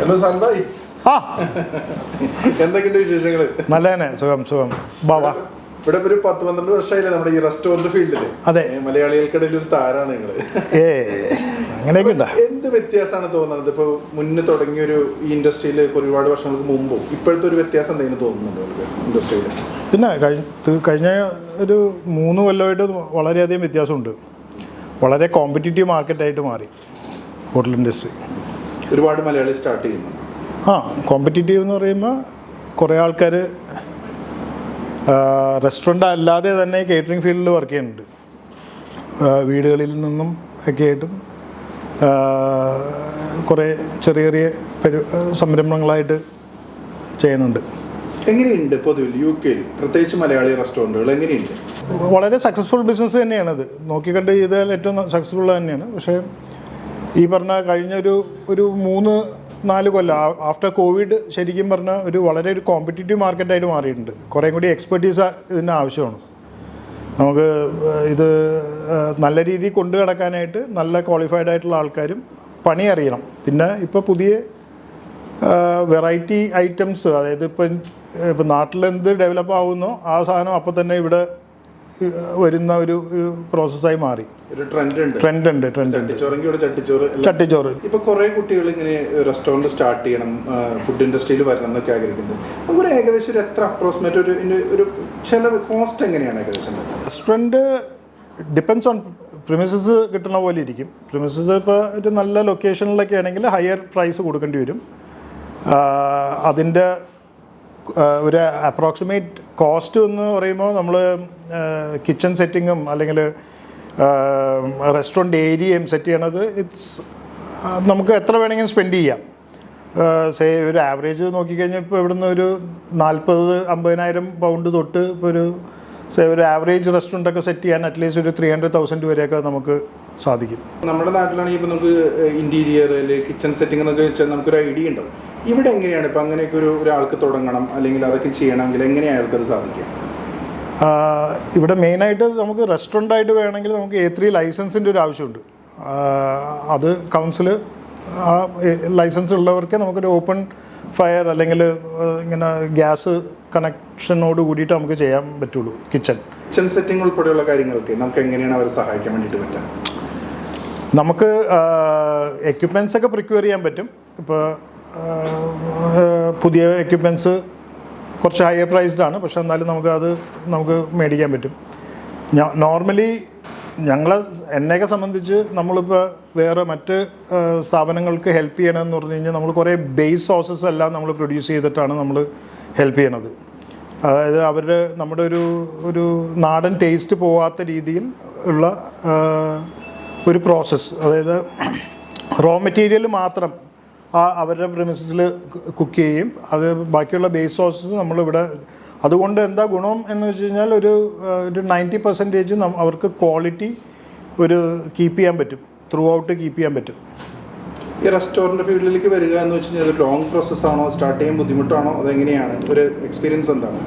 Hello സൽഭായി ആ. എന്തൊക്കെയുണ്ട് വിശേഷങ്ങൾ? നല്ല തന്നെ സുഖം. സുഖം ബാബാ ഇവിടെ ഒരു പത്ത് പന്ത്രണ്ട് വർഷമായില്ലേ നമ്മുടെ ഈ റെസ്റ്റോറന്റ് ഫീൽഡിൽ? അതെ. മലയാളികൾക്കിടയിൽ ഒരു താരാണ് നിങ്ങൾ. ഏ അങ്ങനെയൊക്കെ ഉണ്ടോ. എന്ത് വ്യത്യാസമാണ് തോന്നുന്നത്? ഇപ്പൊ മുന്നേ തുടങ്ങിയ ഒരു ഈ ഇൻഡസ്ട്രിയിൽ ഒരുപാട് വർഷങ്ങൾക്ക് മുമ്പും ഇപ്പോഴത്തെ ഒരു വ്യത്യാസം എന്തെങ്കിലും തോന്നുന്നുണ്ടോ ഇൻഡസ്ട്രിയിൽ പിന്നെ കഴിഞ്ഞ ഒരു മൂന്ന് കൊല്ലമായിട്ട് വളരെയധികം വ്യത്യാസമുണ്ട്. വളരെ കോമ്പറ്റീറ്റീവ് മാർക്കറ്റായിട്ട് മാറി ഹോട്ടൽ ഇൻഡസ്ട്രി. ഒരുപാട് മലയാളി സ്റ്റാർട്ട് ചെയ്യുന്നു. ആ കോമ്പറ്റീറ്റീവ് എന്ന് പറയുമ്പോൾ കുറേ ആൾക്കാർ റെസ്റ്റോറന്റ് അല്ലാതെ തന്നെ കേറ്ററിംഗ് ഫീൽഡിൽ വർക്ക് ചെയ്യുന്നുണ്ട്. വീടുകളിൽ നിന്നും ഒക്കെ ആയിട്ടും കുറേ ചെറിയ ചെറിയ പരി സംരംഭങ്ങളായിട്ട് ചെയ്യുന്നുണ്ട്. എങ്ങനെയുണ്ട് പൊതുവിൽ യു കെയിൽ പ്രത്യേകിച്ച് മലയാളി റെസ്റ്റോറന്റുകൾ എങ്ങനെയുണ്ട്? വളരെ സക്സസ്ഫുൾ ബിസിനസ് തന്നെയാണത്. നോക്കിക്കണ്ട് ചെയ്താൽ ഏറ്റവും സക്സസ്ഫുൾ തന്നെയാണ്. പക്ഷേ ഈ പറഞ്ഞ കഴിഞ്ഞ ഒരു മൂന്ന് നാല് കൊല്ലം ആഫ്റ്റർ കോവിഡ് ശരിക്കും പറഞ്ഞാൽ ഒരു വളരെ ഒരു കോമ്പറ്റീറ്റീവ് മാർക്കറ്റായിട്ട് മാറിയിട്ടുണ്ട്. കുറേ കൂടി എക്സ്പെർട്ടീസ് ഇതിന് ആവശ്യമാണ്. നമുക്ക് ഇത് നല്ല രീതിയിൽ കൊണ്ടു കിടക്കാനായിട്ട് നല്ല ക്വാളിഫൈഡ് ആയിട്ടുള്ള ആൾക്കാരും പണി അറിയണം. പിന്നെ ഇപ്പോൾ പുതിയ വെറൈറ്റി ഐറ്റംസ് അതായത് ഇപ്പം ഇപ്പം നാട്ടിലെന്ത് ഡെവലപ്പ് ആവുന്നോ ആ സാധനം അപ്പോൾ തന്നെ ഇവിടെ വരുന്ന ഒരു ഒരു പ്രോസസ്സായി മാറി. ഒരു ട്രെൻഡ് ഉണ്ട് ട്രെൻഡ് ഉണ്ട് ചട്ടിച്ചോറ് ഇപ്പൊ കുറെ കുട്ടികൾ ഇങ്ങനെ റെസ്റ്റോറന്റ് സ്റ്റാർട്ട് ചെയ്യണം ഫുഡ് ഇൻഡസ്ട്രിയിൽ വരണം എന്നൊക്കെ ആഗ്രഹിക്കുന്നത് നമുക്കൊരു ഏകദേശം ഒരു എത്ര അപ്രോക്സിമേറ്റ് ഒരു ഒരു ചെലവ് കോസ്റ്റ് എങ്ങനെയാണ് ഏകദേശം? റെസ്റ്റോറന്റ് ഡിപ്പെൻസ് ഓൺ പ്രിമിസസ് കിട്ടുന്ന പോലെ ഇരിക്കും. പ്രിമിസസ് ഇപ്പോൾ ഒരു നല്ല ലൊക്കേഷനിലൊക്കെ ആണെങ്കിൽ ഹയർ പ്രൈസ് കൊടുക്കേണ്ടി വരും. അതിന്റെ ഒരു അപ്രോക്സിമേറ്റ് കോസ്റ്റ് എന്ന് പറയുമ്പോൾ നമ്മൾ കിച്ചൺ സെറ്റിങ്ങും അല്ലെങ്കിൽ റെസ്റ്റോറന്റ് ഏരിയയും സെറ്റ് ചെയ്യണത് ഇറ്റ്സ് നമുക്ക് എത്ര വേണമെങ്കിലും സ്പെൻഡ് ചെയ്യാം. സേ ഒരു ആവറേജ് നോക്കിക്കഴിഞ്ഞാൽ ഇപ്പോൾ ഇവിടുന്ന് ഒരു നാൽപ്പത് അമ്പതിനായിരം പൗണ്ട് തൊട്ട് ഇപ്പോൾ ഒരു സേ ഒരു ആവറേജ് റെസ്റ്റോറന്റ് ഒക്കെ സെറ്റ് ചെയ്യാൻ അറ്റ്ലീസ്റ്റ് ഒരു ത്രീ ഹൺഡ്രഡ് തൗസൻഡ് വരെയൊക്കെ നമുക്ക് സാധിക്കും. നമ്മുടെ നാട്ടിലാണെങ്കിൽ ഇപ്പോൾ നമുക്ക് ഇന്റീരിയർ അല്ലെങ്കിൽ കിച്ചൺ സെറ്റിംഗ് എന്നൊക്കെ വെച്ചാൽ നമുക്കൊരു ഐഡിയ ഉണ്ടാവും ഇവിടെ എങ്ങനെയാണ് ഇപ്പം അങ്ങനെയൊക്കെ ഒരു ഒരാൾക്ക് തുടങ്ങണം അല്ലെങ്കിൽ അതൊക്കെ ചെയ്യണമെങ്കിൽ എങ്ങനെയാണ് അയാൾക്കത് സാധിക്കുക? ഇവിടെ മെയിനായിട്ട് നമുക്ക് റെസ്റ്റോറന്റ് ആയിട്ട് വേണമെങ്കിൽ നമുക്ക് എ ത്രീ ലൈസൻസിന്റെ ഒരു ആവശ്യമുണ്ട്. അത് കൗൺസിൽ ആ ലൈസൻസ് ഉള്ളവർക്ക് നമുക്കൊരു ഓപ്പൺ ഫയർ അല്ലെങ്കിൽ ഇങ്ങനെ ഗ്യാസ് കണക്ഷനോട് കൂടിയിട്ട് നമുക്ക് ചെയ്യാൻ പറ്റുള്ളൂ കിച്ചൺ. കിച്ചൺ സെറ്റിംഗ് ഉൾപ്പെടെയുള്ള കാര്യങ്ങൾക്ക് നമുക്ക് എങ്ങനെയാണ് അവരെ സഹായിക്കാൻ വേണ്ടിയിട്ട് പറ്റുക? നമുക്ക് എക്യുപ്മെന്റ്സ് ഒക്കെ പ്രിക്യൂർ ചെയ്യാൻ പറ്റും. ഇപ്പോൾ പുതിയ എക്യുപ്മെന്റ്സ് കുറച്ച് ഹയർ പ്രൈസ്ഡാണ് പക്ഷെ എന്നാലും നമുക്ക് അത് നമുക്ക് മേടിക്കാൻ പറ്റും. നോർമലി ഞങ്ങളെ എന്നെയൊക്കെ സംബന്ധിച്ച് നമ്മളിപ്പോൾ വേറെ മറ്റ് സ്ഥാപനങ്ങൾക്ക് ഹെൽപ്പ് ചെയ്യണമെന്ന് പറഞ്ഞു കഴിഞ്ഞാൽ നമ്മൾ കുറേ ബേസ് സോഴ്സസ് എല്ലാം നമ്മൾ പ്രൊഡ്യൂസ് ചെയ്തിട്ടാണ് നമ്മൾ ഹെൽപ്പ് ചെയ്യണത്. അതായത് അവരുടെ നമ്മുടെ ഒരു ഒരു നാടൻ ടേസ്റ്റ് പോവാത്ത രീതിയിൽ ഉള്ള ഒരു പ്രോസസ്സ് അതായത് റോ മെറ്റീരിയൽ മാത്രം അവരുടെ പ്രിമിസസിൽ കുക്ക് ചെയ്യും. അത് ബാക്കിയുള്ള ബേസ് സോസസ് നമ്മളിവിടെ അതുകൊണ്ട് എന്താ ഗുണം എന്ന് വെച്ച് കഴിഞ്ഞാൽ ഒരു ഒരു നയന്റി പെർസെന്റേജ് അവർക്ക് ക്വാളിറ്റി ഒരു കീപ്പ് ചെയ്യാൻ പറ്റും. ത്രൂ ഔട്ട് കീപ്പ് ചെയ്യാൻ പറ്റും. ഈ റെസ്റ്റോറന്റ് ഫീൽഡിലേക്ക് വരിക എന്ന് വെച്ച് കഴിഞ്ഞാൽ ലോങ് പ്രോസസ് ആണോ സ്റ്റാർട്ട് ചെയ്യാൻ ബുദ്ധിമുട്ടാണോ അതെങ്ങനെയാണ്? ഒരു എക്സ്പീരിയൻസ് എന്താണ്?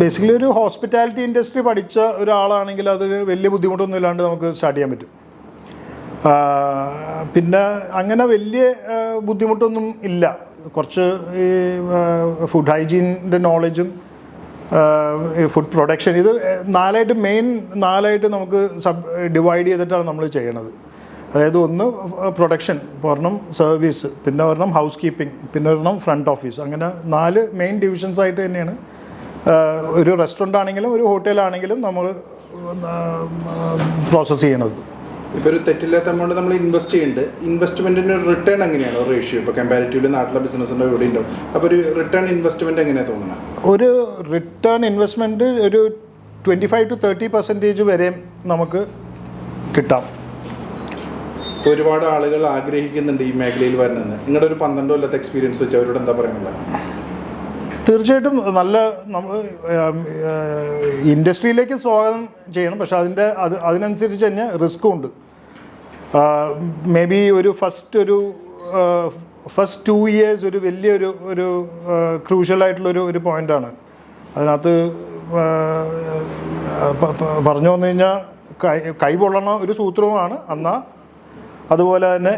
ബേസിക്കലി ഒരു ഹോസ്പിറ്റാലിറ്റി ഇൻഡസ്ട്രി പഠിച്ച ഒരാളാണെങ്കിൽ അത് വലിയ ബുദ്ധിമുട്ടൊന്നും ഇല്ലാണ്ട് നമുക്ക് സ്റ്റാർട്ട് ചെയ്യാൻ പറ്റും. പിന്നെ അങ്ങനെ വലിയ ബുദ്ധിമുട്ടൊന്നും ഇല്ല. കുറച്ച് ഈ ഫുഡ് ഹൈജീന്റെ നോളജും ഫുഡ് പ്രൊഡക്ഷൻ ഇത് നാലായിട്ട് മെയിൻ നാലായിട്ട് നമുക്ക് സബ് ഡിവൈഡ് ചെയ്തിട്ടാണ് നമ്മൾ ചെയ്യണത്. അതായത് ഒന്ന് പ്രൊഡക്ഷൻ ഒരെണ്ണം സർവീസ് പിന്നെ ഒരെണ്ണം ഹൗസ് കീപ്പിംഗ് പിന്നെ ഒരെണ്ണം ഫ്രണ്ട് ഓഫീസ് അങ്ങനെ നാല് മെയിൻ ഡിവിഷൻസ് ആയിട്ട് തന്നെയാണ്. ഒരു റെസ്റ്റോറന്റ് ആണെങ്കിലും ഒരു ഹോട്ടലാണെങ്കിലും നമ്മൾ പ്രോസസ്സ് ചെയ്യണത്. ഇപ്പോൾ ഒരു തെറ്റില്ലാത്ത എമൗണ്ട് നമ്മൾ ഇൻവെസ്റ്റ് ചെയ്യുന്നുണ്ട് ഇൻവെസ്റ്റ്മെന്റിന് റിട്ടേൺ എങ്ങനെയാണ്? റേഷ്യോ ഇപ്പോൾ കമ്പാരിറ്റീവ്ലി നാട്ടിലെ ബിസിനസ്സിന്റെ ഇവിടെ ഉണ്ടാവും. അപ്പോൾ ഒരു റിട്ടേൺ ഇൻവെസ്റ്റ്മെന്റ് എങ്ങനെയാണ് തോന്നുന്നത് ഒരു റിട്ടേൺ ഇൻവെസ്റ്റ്മെന്റ് ഒരു twenty five to thirty percentage വരെ നമുക്ക് കിട്ടാം. ഒരുപാട് ആളുകൾ ആഗ്രഹിക്കുന്നുണ്ട് ഈ മേഖലയിൽ വരണമെന്ന്. നിങ്ങളുടെ ഒരു പന്ത്രണ്ട് കൊല്ലത്തെ എക്സ്പീരിയൻസ് വെച്ച് അവരോട് എന്താ പറയുന്നത് തീർച്ചയായിട്ടും നല്ല നമ്മൾ ഇൻഡസ്ട്രിയിലേക്ക് സ്വാഗതം ചെയ്യണം. പക്ഷെ അതിന്റെ അത് അതിനനുസരിച്ച് തന്നെ റിസ്ക്കും ഉണ്ട്. മേ ബി ഒരു ഫസ്റ്റ് ഒരു ഫസ്റ്റ് ടു ഇയേഴ്സ് ഒരു വലിയൊരു ഒരു ക്രൂഷ്യലായിട്ടുള്ളൊരു ഒരു പോയിന്റാണ് അതിനകത്ത് പറഞ്ഞു വന്നു കഴിഞ്ഞാൽ കൈ കൈപൊള്ളണ ഒരു സൂത്രവുമാണ്. എന്നാൽ അതുപോലെ തന്നെ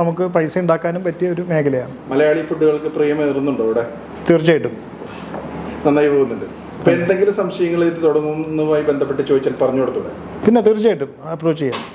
നമുക്ക് പൈസ ഉണ്ടാക്കാനും പറ്റിയ ഒരു മേഖലയാണ്. മലയാളി ഫുഡുകൾക്ക് പ്രിയമേറുന്നുണ്ടോ ഇവിടെ? തീർച്ചയായിട്ടും. നന്നായി പോകുന്നുണ്ട്. അപ്പോൾ എന്തെങ്കിലും സംശയങ്ങൾ ഇത് തുടങ്ങുന്നതുമായി ബന്ധപ്പെട്ട് ചോദിച്ചാൽ പറഞ്ഞു കൊടുത്തൂടെ? പിന്നെ തീർച്ചയായിട്ടും അപ്രോച്ച് ചെയ്യാം.